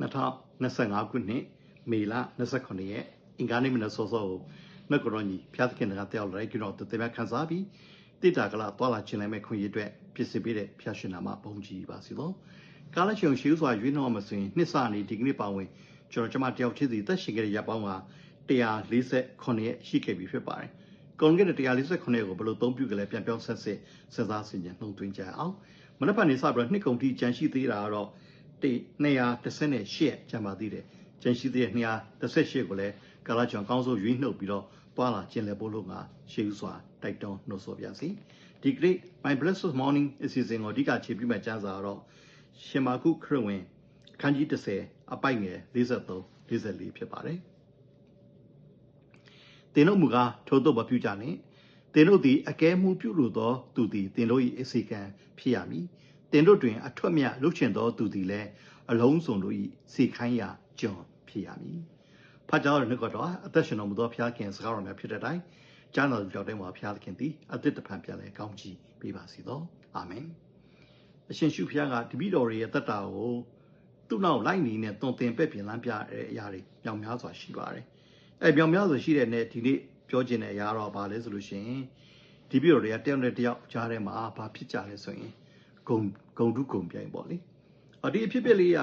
2025ခုနှစ်မေလ29ရက်အင်္ဂါနေ့မနက်စောစောကိုမက်ဂရောညီဖျားသခင်ကတယောက်လိုက်ကျွန်တော်တည်မြခန်းစားပြီးတိတာကလာသွာလာခြင်းလည်းမဲ့ခွင့်ရအတွက်ဖြစ်စေပေးတဲ့ဖျားရှင်နာမဘုန်းကြီးပါစီတော့ကာလချုံရှိဥစွာရွေးနှောမဆိုရင်နှစ်စနေဒီကနေ့ပါဝင်ကျွန်တော်ကျမတယောက်ချင်းစီတက်ရှင်ခဲ့တဲ့ရပ်ပေါင်းက148ရက်ရှိခဲ့ပြီဖြစ်ပါတယ်ကုန်ခဲ့တဲ့148ကိုဘယ်လိုသုံးပြုကြလဲပြန်ပြောင်းဆက်စစ်စဉ်းစားဆင်ခြင်နှုံသွင်းကြအောင်မနက်ဖြန်နေစပြီးတော့နှစ်ကုန်ထိကြံရှိသေးတာကတော့ 238ကျန်ပါသေးတယ်ကျန်ရှိသေးတဲ့238ကိုလည်းကာလာကျော်ကောင်းဆုံးရွေးနှုတ်ပြီးတော့တွာလာကျင်လည်ဖို့လို့ငါရှေးဥစွာတိုက်တွန်းနှုတ်ဆော်ပြစီဒီကနေ့ my blessed morning အစီအစဉ်ကိုအဓိကခြေပြမဲ့ကျမ်းစာတော့ရှင်မာကုခရစ်ဝင်ခန်းကြီး30အပိုက်ငယ်43 44ဖြစ်ပါတယ်တင်တို့မူကားထို့သို့မပြုကြနှင့်တင်တို့သည်အကဲမှုပြုလိုသော သူသည်တင်တို့၏အစီကံဖြစ်ရမည် တင်တို့တွင် အထွတ်မြတ်လှုပ်ရှင်သောသူသည်လည်းအလုံးစုံတို့၏စေခိုင်းရာကျွန်ဖြစ်ရမည်ဖတ်ကြားရနှုတ်ကတော့အသက်ရှင်တော်မူသောဘုရားခင်စကားတော်များဖြစ်တဲ့အတိုင်းကျမ်းတော်ကြောင့်တိုင်းမှာဘုရားခင်သည်အသက်တဖန်ပြန်လဲကောင်းချီးပေးပါစေသောအာမင်အရှင်ရှုဘုရားကတပည့်တော်ရဲ့တက်တာကိုသူ့နောက်လိုက်နေနဲ့တွင်တင်ပဲ့ပြင်လမ်းပြတဲ့အရာတွေညောင်များစွာရှိပါတယ်အဲညောင်များစွာရှိတဲ့နဲ့ဒီနေ့ပြောခြင်းတဲ့အရာတော့ဘာလဲဆိုလို့ရှိရင်ဒီပြည်တော်တွေကတယောက်နဲ့တယောက်ကြားထဲမှာဘာဖြစ်ကြလဲဆိုရင် ဂုံဂုံတုဂုံပြိုင်ပေါ့လေအဒီအဖြစ်ဖြစ်လေးက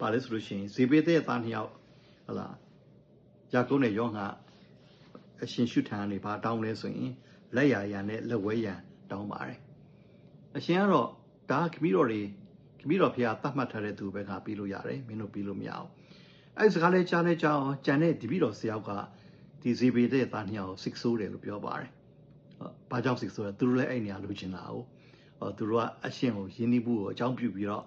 ဘာလဲဆိုလို့ရှိရင်ဇေဘေတဲ့သားနှစ်ယောက်ဟလာယာကုန်းနဲ့ယောဟန်အရှင်ရှုထံကနေဘာတောင်းလဲဆိုရင်လက်ရရန်နဲ့လက်ဝဲရန်တောင်းပါတယ်အရှင်ကတော့ဒါခမီးတော်တွေခမီးတော်ဖေကတတ်မှတ်ထားတဲ့သူပဲကပြီးလို့ရတယ်မင်းတို့ပြီးလို့မရအောင်အဲ့စကားလေးကြားလဲကြားအောင်ကြံတဲ့တပည့်တော်ဆရာကဒီဇေဘေတဲ့သားနှစ်ယောက်စစ်ဆိုးတယ်လို့ပြောပါတယ်ဘာကြောင့်စစ်ဆိုးလဲသူတို့လည်းအဲ့နေရာလိုချင်တာဟုတ်ဟော သူတို့ကအရှင်ကိုယင်းနှီးမှုကိုအကြောင်းပြုပြီးတော့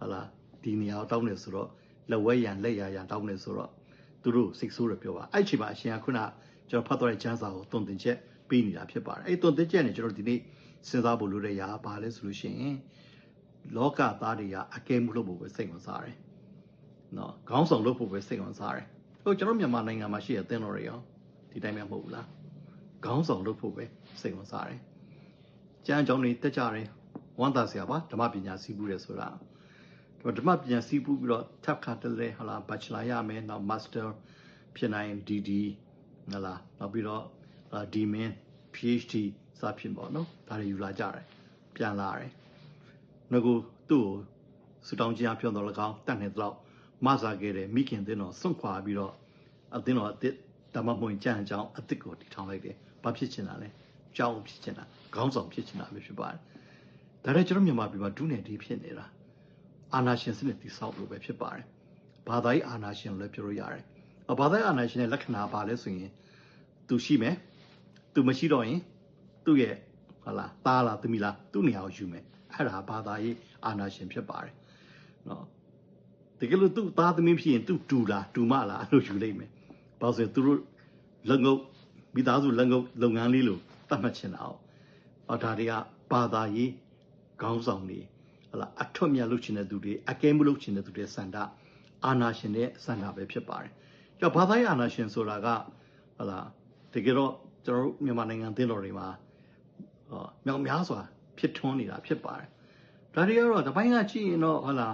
ဟလာဒီနေရာတောင်းနေဆိုတော့လက်ဝဲရန်လက်ရရန်တောင်းနေဆိုတော့သူတို့စိတ်ဆိုးတယ်ပြောပါအဲ့ချိန်မှာအရှင်ကခုနကျွန်တော်ဖတ်သွားတဲ့ကျမ်းစာကိုတုံတင်ချက်ပေးနေတာဖြစ်ပါတယ်အဲ့တုံတင်ချက်နဲ့ကျွန်တော်ဒီနေ့စဉ်းစားဖို့လိုတဲ့ຢာဘာလဲဆိုလို့ရှိရင်လောကသားတွေကအကဲမှုလုပ်ဖို့ပဲစိတ်ဝင်စားတယ်နော်ခေါင်းဆောင်လုပ်ဖို့ပဲစိတ်ဝင်စားတယ်ဟိုကျွန်တော်မြန်မာနိုင်ငံမှာရှိတဲ့အသင်းတော်တွေရောဒီတိုင်းမှမဟုတ်ဘူးလားခေါင်းဆောင်လုပ်ဖို့ပဲစိတ်ဝင်စားတယ် ကျမ်းကြောင်းတွေတက်ကြတယ်ဝမ်းသာစရာပါဓမ္မပညာစီးပူးတယ်ဆိုတာဓမ္မပညာစီးပူးပြီးတော့ထပ်ခါတလဲဟလာဘချလာရမယ်နောက် master ဖြစ်နိုင် DD ဟလာနောက်ပြီးတော့ D-min PhD စဖြစ်ပေါ့နော်ဒါတွေယူလာကြတယ်ပြန်လာတယ်ငကိုသူ့ကိုစူတောင်းခြင်းအပြောင်းတော့၎င်းတတ်နေတော့မဆာခဲ့တဲ့မိခင်တင်းတော်စွန့်ခွာပြီးတော့အတင်းတော်အစ်ဓမ္မမွင်ကြံအကြောင်းအစ်ကိုတည်ထောင်လိုက်တယ်ဘာဖြစ်ချင်တာလဲ ကြောင်းဖြစ်ချင်တာခေါင်းဆောင်ဖြစ်ချင်တာပဲဖြစ်ပါတယ်ဒါနဲ့ကျွန်တော်မြန်မာပြည်မှာဒုနယ်ဒီဖြစ်နေတာအာနာရှင်စနစ်တိဆောက်လို့ပဲဖြစ်ပါတယ်ဘာသာရေးအာနာရှင်လည်းပြောလို့ရတယ်ဘာသာရေးအာနာရှင်ရဲ့လက္ခဏာပါလဲဆိုရင်သူရှိမယ်သူမရှိတော့ရင်သူ့ရဲ့ဟာလားသားလားသမီးလားသူ့နေရာကိုယူမယ်အဲ့ဒါဘာသာရေးအာနာရှင်ဖြစ်ပါတယ်နော်တကယ်လို့သူ့သားသမီးဖြစ်ရင်သူ့တူလားတူမလားအဲ့လိုယူလိုက်မယ်ဘာလို့ဆိုသူတို့လက်ငုပ်မိသားစုလက်ငုပ်လုပ်ငန်းလေးလို့ သတ်မှတ်ချင်တာ哦အော်ဒါတွေကဘာသာရေးခေါင်းဆောင်တွေဟလာအထွတ်မြတ်လုပ်ချင်တဲ့သူတွေအကဲမလုပ်ချင်တဲ့သူတွေစန္ဒအာနာရှင်တဲ့စန္ဒပဲဖြစ်ပါတယ်။ကြောင့်ဘာသာရေးအာနာရှင်ဆိုတာကဟလာတကယ်တော့ကျွန်တော်တို့မြန်မာနိုင်ငံသင်းတော်တွေမှာဟောမြောင်များစွာဖြစ်ထွန်းနေတာဖြစ်ပါတယ်။ဒါတွေကတော့တပိုင်းကကြည့်ရင်တော့ဟလာ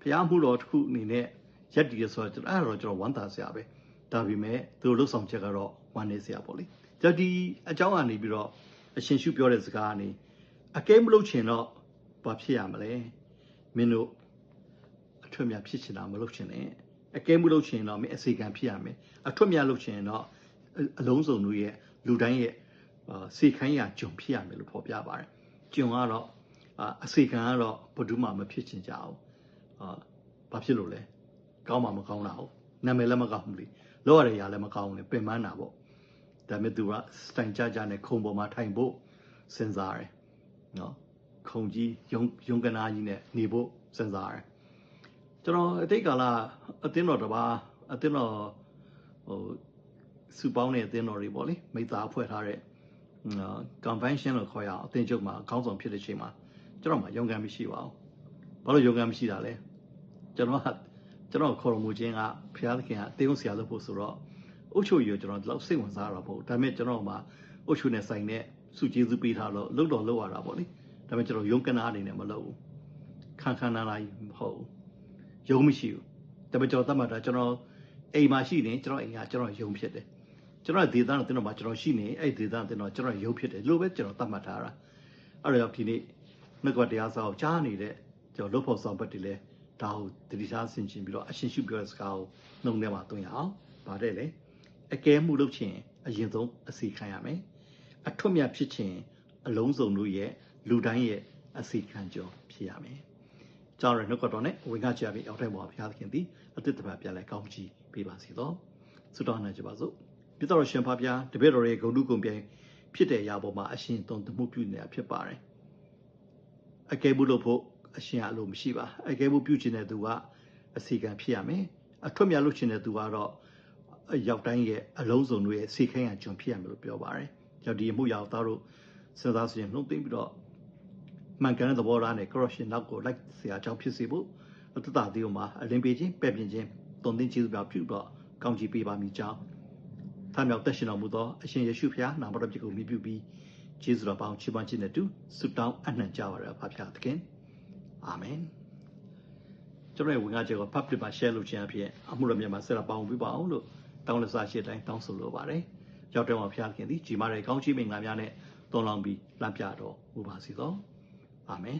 ဘုရားမှုတော်တစ်ခုအနေနဲ့ရက်တည်ရဆိုတော့အဲ့ဒါတော့ကျွန်တော်ဝမ်းသာစရာပဲ။ဒါပေမဲ့သူတို့လှုပ်ဆောင်ချက်ကတော့ဝမ်းနေစရာပေါ့လေ။ကြောင့် ဒီအကြောင်းကနေပြီးတော့အရှင်ရှုပြောတဲ့စကားကနေအကဲမလုပ်ချင်တော့ဘာဖြစ်ရမလဲ။မင်းတို့အထွတ်မြတ်ဖြစ်ချင်တာမလုပ်ချင်နဲ့။အကဲမလုပ်ချင်တော့မင်းအစီကံဖြစ်ရမယ်။အထွတ်မြတ်လုပ်ချင်တော့အလုံးစုံတို့ရဲ့လူတိုင်းရဲ့စေခိုင်းရာဂျုံဖြစ်ရမယ်လို့ဖော်ပြပါတယ်။ဂျုံကတော့အစေခံကတော့ဘုဒ္ဓမှာမဖြစ်ချင်ကြဘူး။အာဘာဖြစ်လို့လဲ။ကောင်းမှမကောင်းတာဟုတ်။နာမည်လည်းမကောင်းဘူးလေ။လောရတဲ့ຢာလည်းမကောင်းဘူးလေပင်ပန်းတာပေါ့။ ဒါမဲ့သူကစတိုင်ကြကြနဲ့ခုံပေါ်မှာထိုင်ဖို့စဉ်းစားတယ်။နော်။ခုံကြီးယုံယုံကနာကြီးနဲ့နေဖို့စဉ်းစားတယ်။ကျွန်တော်အတိတ်ကာလအတင်းတော်တပါအတင်းတော်ဟိုစုပေါင်းတဲ့အသင်းတော်တွေပေါ့လေမိသားဖွဲ့ထားတဲ့ convention လို့ခေါ်ရအောင်အသင်းချုပ်မှာအကောင်းဆုံးဖြစ်တဲ့ချိန်မှာကျွန်တော်မှရုံကံမရှိပါဘူးဘာလို့ရုံကံမရှိတာလဲကျွန်တော်ကကျွန်တော်ခေါ်တော်မူခြင်းကဘုရားသခင်ကအသေးုံဆရာလုပ်ဖို့ဆိုတော့ အုတ်ချုပ်ရကျွန်တော်ဒီလောက်စိတ်ဝင်စားတာပေါ့ဒါပေမဲ့ကျွန်တော်မှအုတ်ချုပ်နဲ့ဆိုင်တဲ့စုကျေးဇူးပေးထားတော့လုတ်တော်လုတ်ရတာပေါ့လေဒါပေမဲ့ကျွန်တော်ရုံကနာအနေနဲ့မလုပ်ဘူးခန်းခန်းနာနာကြီးမဟုတ်ဘူးရုံမရှိဘူးဒါပေမဲ့ကျွန်တော်သတ်မှတ်တာကျွန်တော်အိမ်မှာရှိနေကျွန်တော်အိမ်ကကျွန်တော်ယုံဖြစ်တယ်ကျွန်တော်ဒေသနဲ့တင်တော့မှာကျွန်တော်ရှိနေအဲ့ဒေသနဲ့တင်တော့ကျွန်တော်ယုံဖြစ်တယ်လို့ပဲကျွန်တော်သတ်မှတ်ထားတာအဲ့တော့ဒီနေ့မြတ်ကတရားစာကိုကြားနေတဲ့ကျွန်တော်လို့ဖို့ဆောင်ဘက်တွေလဲဒါကိုတတိထားဆင်ခြင်ပြီးတော့အရှင်ရှုပြောတဲ့စကားကိုနှုံထဲမှာသွင်းရအောင်ဗါတဲ့လေ အကဲမှုလုပ်ခြင်းအရင်ဆုံးအစီခံရမယ်အထွတ်မြတ်ဖြစ်ခြင်းအလုံးစုံတို့ရဲ့လူတိုင်းရဲ့အစီခံကြောဖြစ်ရမယ်ကြောင်းရနှုတ်ကတော်နဲ့ဝိင္ကချပြီးအောက်ထက်ပေါ်ဘုရားသခင်သည်အသစ်တစ်ပတ်ပြန်လဲကောင်းချီးပေးပါစေတော့ဆုတောင်းနိုင်ကြပါစို့ပြတော်ရှင်ဖားပြားတပည့်တော်ရဲ့ဂုဏ်တုဂုဏ်ပြိုင်ဖြစ်တဲ့အရာပေါ်မှာအရှင်သွန်သမှုပြုနေတာဖြစ်ပါတယ်အကဲမှုလို့ဖို့အရှင်အလိုမရှိပါအကဲမှုပြုခြင်းတဲ့သူကအစီကံဖြစ်ရမယ်အထွတ်မြတ်လုပ်ခြင်းတဲ့သူကတော့ ရောက်တိုင်းရဲ့အလုံးစုံတို့ရဲ့စေခိုင်းရကြုံဖြစ်ရမယ်လို့ပြောပါတယ်။ကြောင့်ဒီအမှုရောက်သားတို့စဉ်းစားစရင်နှုတ်သိမ့်ပြီးတော့မှန်ကန်တဲ့သဘောထားနဲ့ corruption နောက်ကိုလိုက်စရာအကြောင်းဖြစ်စေဖို့အတ္တသေးတို့မှာအလင်းပေးခြင်းပဲ့ပြင်ခြင်းတုံသင်ကျေးဇူးပြပြုတော့ကောင်းချီးပေးပါမိကြောင်းထမြောက်တက်ရှင်တော်မူသောအရှင်ယေရှုဖျားနာမတော်ဖြစ်ကိုမြည်ပြုပြီးကျေးဇူးတော်ပေါင်းချီးမွမ်းခြင်းနဲ့တူဆုတောင်းအနှံ့ကြပါရပါဖျားသခင်အာမင်ကျွန်တော်ရဲ့ဝင်ကားချက်ကို public မှာ share လုပ်ခြင်းအဖြစ်အမှုတော်မြတ်မှာဆက်လက်ပေါင်းပြပါအောင်လို့ တောင်းလက်စားရှိတဲ့အတိုင်းတောင်းဆိုလိုပါတယ်ရောက်တဲ့မှာဖျားသခင်သည်ကြီးမားတဲ့ကောင်းချီးမင်္ဂလာများနဲ့တော်လောင်ပြီးလမ်းပြတော်မူပါစေသောအာမင်